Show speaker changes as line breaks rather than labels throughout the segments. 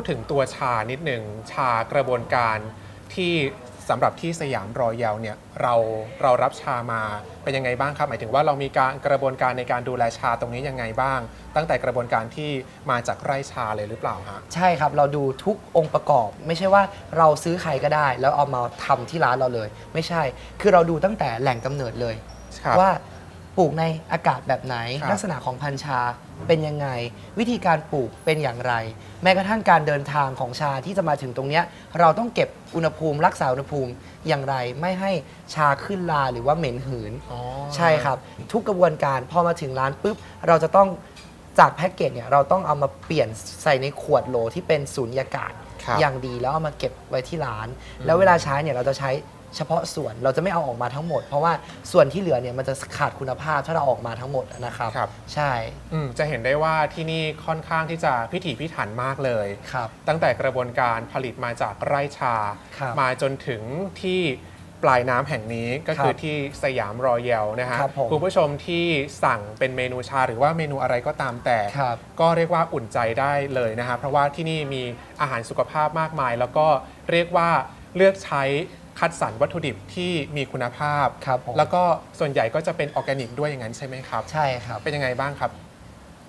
ดถึงตัวชานิดหนึ่งชากระบวนการที่สำหรับที่สยามรอยัลเนี่ยเราเรารับชามาเป็นยังไงบ้างครับ หมายถึงว่าเรามีการกระบวนการในการดูแลชาตรงนี้ยังไงบ้าง ตั้งแต่กระบวนการที่มาจากไร่ชาเลยหรือเปล่าฮะ
ใช่ครับเราดูทุกองค์ประกอบ ไม่ใช่ว่าเราซื้อใครก็ได้ แล้วเอามาทำที่ร้านเราเลย ไม่ใช่ คือเราดูตั้งแต่แหล่งกำเนิดเลย
ครับ
ว่า ปลูกในอากาศแบบไหน
ครับ
ลักษณะของพันธุ์ชาเป็นยังไง วิธีการปลูกเป็นอย่างไร แม้กระทั่งการเดินทางของชาที่จะมาถึงตรงเนี้ยเราต้องเก็บอุณหภูมิ รักษาอุณหภูมิอย่างไร ไม่ให้ชาขึ้นลาหรือว่าเหม็นหืน
อ๋อ
ใช่ครับ ทุกกระบวนการพอมาถึงร้านปุ๊บ เราจะต้องจากแพ็กเกจเนี่ย เราต้องเอามาเปลี่ยนใส่ในขวดโหลที่เป็นสูญญากาศ
ครับ
อย่างดีแล้วเอามาเก็บไว้ที่ร้าน แล้วเวลาใช้เนี่ย เราจะใช้ เฉพาะส่วนเราจะไม่เอาออกมาทั้งหมด เพราะว่าส่วนที่เหลือเนี่ยมันจะขาดคุณภาพถ้าเราออกมาทั้งหมดนะครับ
ครับ
ใช่
อืมจะเห็นได้ว่าที่นี่ค่อนข้างที่จะพิถีพิถันมากเลย
ครับ
ตั้งแต่กระบวนการผลิตมาจากไร่ชา
ครับ
มาจนถึงที่ปลายน้ำแห่งนี้ก็คือ
ครับ
ที่สยามรอยัลนะฮะ
ครับผม
ณผู้ชมที่สั่งเป็นเมนูชาหรือว่าเมนูอะไรก็ตามแต่
ครับ
ก็เรียกว่าอุ่นใจได้เลยนะฮะเพราะว่าที่นี่มีอาหารสุขภาพมากมาย แล้วก็เรียกว่าเลือกใช้ คัดสรรวัตถุดิบที่มีคุณภาพ
ครับผม
แล้วก็ส่วนใหญ่ก็จะเป็นออร์แกนิกด้วยอย่างนั้นใช่ไหมครับ
ใช่ครับ
เป็นยังไงบ้างครับ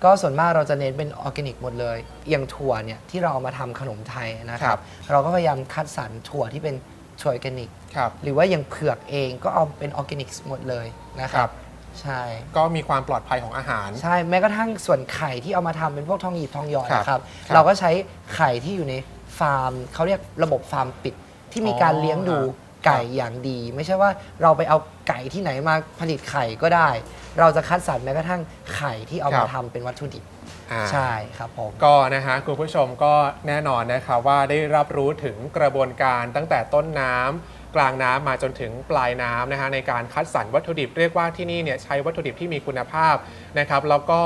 ก็ส่วนมากเราจะเน้นเป็นออร์แกนิกหมดเลยอย่างถั่วเนี่ยที่เราเอามาทำขนมไทยนะค
ครั
รับ
บ
เราก็พยายามคัดสรรถั่วที่เป็นถั่วออร์แกนิก
ครับ
หรือว่าอย่างเผือกเองก็เอาเป็นออร์แกนิกหมดเลยนะค
ครั
รับ
บ
ใช่
ก็มีความปลอดภัยของอาหาร
ใช่แม้กระทั่งส่วนไข่ที่เอามาทำเป็นพวกทองหยิบทองหยอด
ครับ
นะครับ
ครับ
เราก็ใช้ไข่ที่อยู่ในฟาร์มเขาเรียกระบบฟาร์มปิด ที่มีการ
อ๋อ
เลี้ยงดู
ครับ
ไก่อย่างดี ไม่ใช่ว่าเราไปเอาไก่ที่ไหนมาผลิตไข่ก็ได้ เราจะคัดสรรแม้กระทั่งไข่ที่เอามาทำเป็นวัตถุดิบ
อ่า
ใช่ครับผม
ก็นะฮะคุณผู้ชมก็แน่นอนนะครับว่าได้รับรู้ถึงกระบวนการตั้งแต่ต้นน้ำกลางน้ำมาจนถึงปลายน้ำนะฮะในการคัดสรรวัตถุดิบเรียกว่าที่นี่เนี่ยใช้วัตถุดิบที่มีคุณภาพนะครับแล้วก็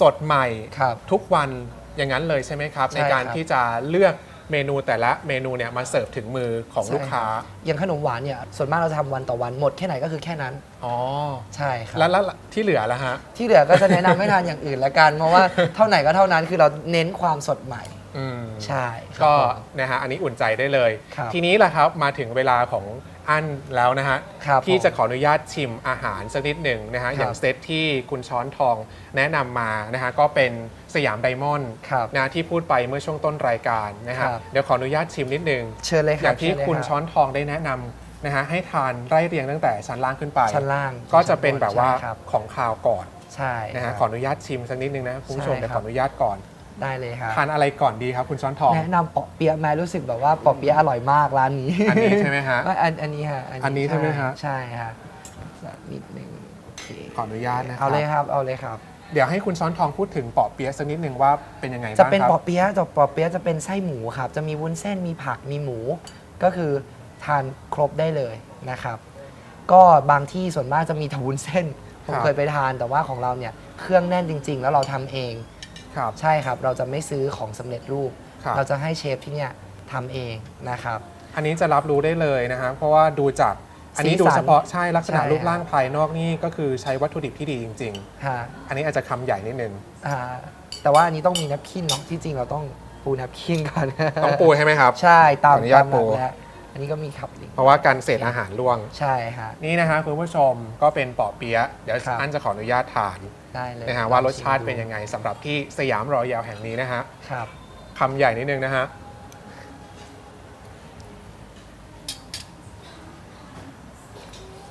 สดใหม่
ครับ
ทุกวันอย่างนั้นเลยใช่ไหมครับ
ใช่
ในการ
ครับ
ที่จะเลือก เมนูแต่ละเมนูเนี่ยมาเสิร์ฟถึงมือของลูกค้า
อย่างขนมหวานเนี่ยส่วนมากเราจะทำวันต่อวันหมดแค่ไหนก็คือแค่นั้น
อ๋อ
ใช่ครับ
แล้วแล้วที่เหลือละฮะ
ที่เหลือก็จะแนะนำให้ทานอย่างอื่นละกัน เพราะว่าเท่าไหนก็เท่านั้นคือเราเน้นความสดใหม่
อืม
ใช่ครับ
ก็
ผม
นะฮะอันนี้อุ่นใจได้เลย
ครับ
ทีนี้แหละครับมาถึงเวลาของ อันแล้วนะฮะ
ครับ
ที่
ผม
จะขออนุญาตชิมอาหารสักนิดหนึ่งนะฮะ
ครับ
อย่างเซตที่คุณช้อนทองแนะนำมานะฮะก็เป็นสยามไดมอนด์
ครับ
นะที่พูดไปเมื่อช่วงต้นรายการนะฮะ
ครับ
เดี๋ยวขออนุญาตชิมนิดนึง
เชิญเลยค
อ
รับ
ย่างที่
เชิญเลย
คุณ
รับ
ช้อนทองได้แนะนำนะฮะให้ทานไล่เรียงตั้งแต่ชั้นล่างขึ้นไป
ชั้นล่าง
ก็จะเป็นแบบว่า
ใช่ครับ
ของคาวก่อน
ใช่
นะ
ค
ฮะ
รับ
ขออนุญาตชิมสักนิดนึงนะคุณผู้ชม
ใช่
เดี๋ยว
ค
ข
รั
อบอนุญาตก่อน
ได้เลยครับ
ทานอะไรก่อนดีครับ คุณช้อนทอง
แนะนำปอเปี๊ยะแม่รู้สึกแบบว่าปอเปี๊ยะอร่อยมากร้านนี้
อันนี้ใช่ไหมฮะ
ไม่อันอันนี้ฮะ
อันนี้ใช่ไหมฮะ
ใช่ฮะนิดนึงโอเค
ขออนุญาตนะครั
เอาเลยครับเอาเลยครับ
เดี๋ยวให้คุณช้อนทองพูดถึงปอเปี๊ยะสักนิดหนึ่งว่าเป็นยังไง
จะ
บ้าง
เป็น
ครับ
ปอเปี๊ยะจะปอเปี๊ยะจะเป็นไส้หมูครับ จะมีวุ้นเส้นมีผักมีหมู ก็คือทานครบได้เลยนะครับ ก็บางที่ส่วนมากจะมีแต่วุ้นเส้น ผม
ครับ
เคยไปทานแต่ว่าของเราเนี่ยเครื่องแน่นจริง ๆ แล้วเราทำเอง
ครับ
ใช่ครับ เราจะไม่ซื้อของสำเร็จรูป
ครับ
เราจะให้เชฟที่เนี่ยทำเองนะครับ
อันนี้จะรับรู้ได้เลยนะฮะเพราะว่าดูจากอันนี้
สี
ดู
สัน
เฉพาะใช่ลักษณะ
ใช่
รูปร่างภายนอกนี่ก็คือใช้วัตถุดิบที่ดีจริง
ฮะ
ๆ อันนี้อาจจะคำใหญ่นิดนึง
อ่าแต่ว่าอันนี้ต้องมีนับคินเนาะที่จริงเราต้องปูนับคินก่อน
ต้องปูใช่ไหมครับ
ใช่ตาม
ขออนุญาต
ตามหลัก
ปู
แล้ว อันนี้ก็มีขับลิง
เพราะว่าการเศษอาหารล่วง
ใช่ฮะ
นี่นะฮะคุณผู้ชมก็เป็นปอเปี๊ยะเดี๋ยว
ครับ
อันจะขออนุญาตทาน
ได้เลย
นะฮะว่ารสชาติเป็นยังไงสำหรับที่สยามรอยัลแห่งนี้นะฮะ
ครับ
คำใหญ่นิดนึงนะฮะ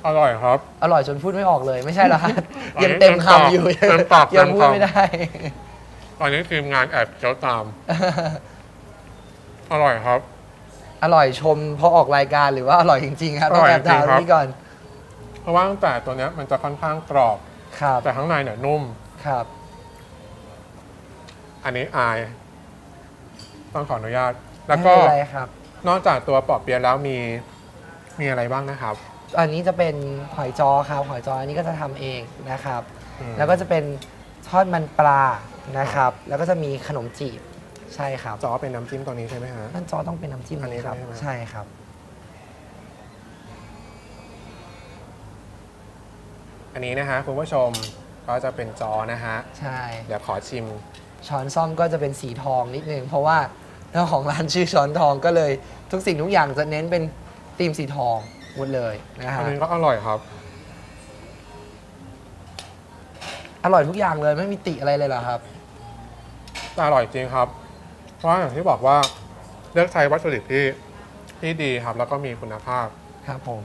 อร่อยครับ
อร่อยจนพูดไม่ออกเลย ไม่ใช่เหรอฮะ
อันนี้
ยังเต็มคำอยู่
เต็มปาก
ยัง
เต็ม
พูด
คำ
ไม่ได้
ตอนนี้ทีมงานแอบเคี้ยวตาม อร่อยครับ
อร่อยชมพอออกรายการหรือว่าอร่อยจริงๆครับต้อง
อร่อย
แอบถาม
จริงๆครับ
นี่ก่อน
เพราะว่าตั้งแต่ตัวเนี้ยมันจะค่อนข้างกรอบ
ครับ
แต่ข้างในเนี่ยนุ่ม
ครับ
อันนี้อาย ต้องขออนุญาต แล้
ไม่
วก็
เป็นไรครับ
นอกจากตัวปอบเปี๊ยะแล้วมีมีอะไรบ้างนะครับ
อันนี้จะเป็นหอยจอครับหอยจออันนี้ก็จะทำเองนะครับ
อืม
แล้วก็จะเป็นทอดมันปลานะครับ แล้วก็จะมีขนมจีบ ใช่ครับ
จอเป็นน้ำจิ้มตัวนี้ใช่ไหมฮะ
นั่นจอต้องเป็นน้ำจิ้ม
อันนี้
ครับ
ใช่
ครับ
อันนี้นะฮะคุณผู้ชมก็จะเป็นจอนะฮะ
ใช่
เดี๋ยวขอชิม
ช้อนซ่อมก็จะเป็นสีทองนิดนึง เพราะว่าเจ้าของร้านชื่อช้อนทองก็เลย ทุกสิ่งทุกอย่างจะเน้นเป็นตีมสีทองหมดเลยนะฮะอั
นนี้ก็อร่อยครับ
อร่อยทุกอย่างเลยไม่มีติอะไรเลยเหรอครับ
อร่อยจริงครับ เพราะอย่างที่บอกว่าเลือกใช้วัตถุดิบที่ที่ดีครับ แล้วก็มีคุณภาพ
ครับผม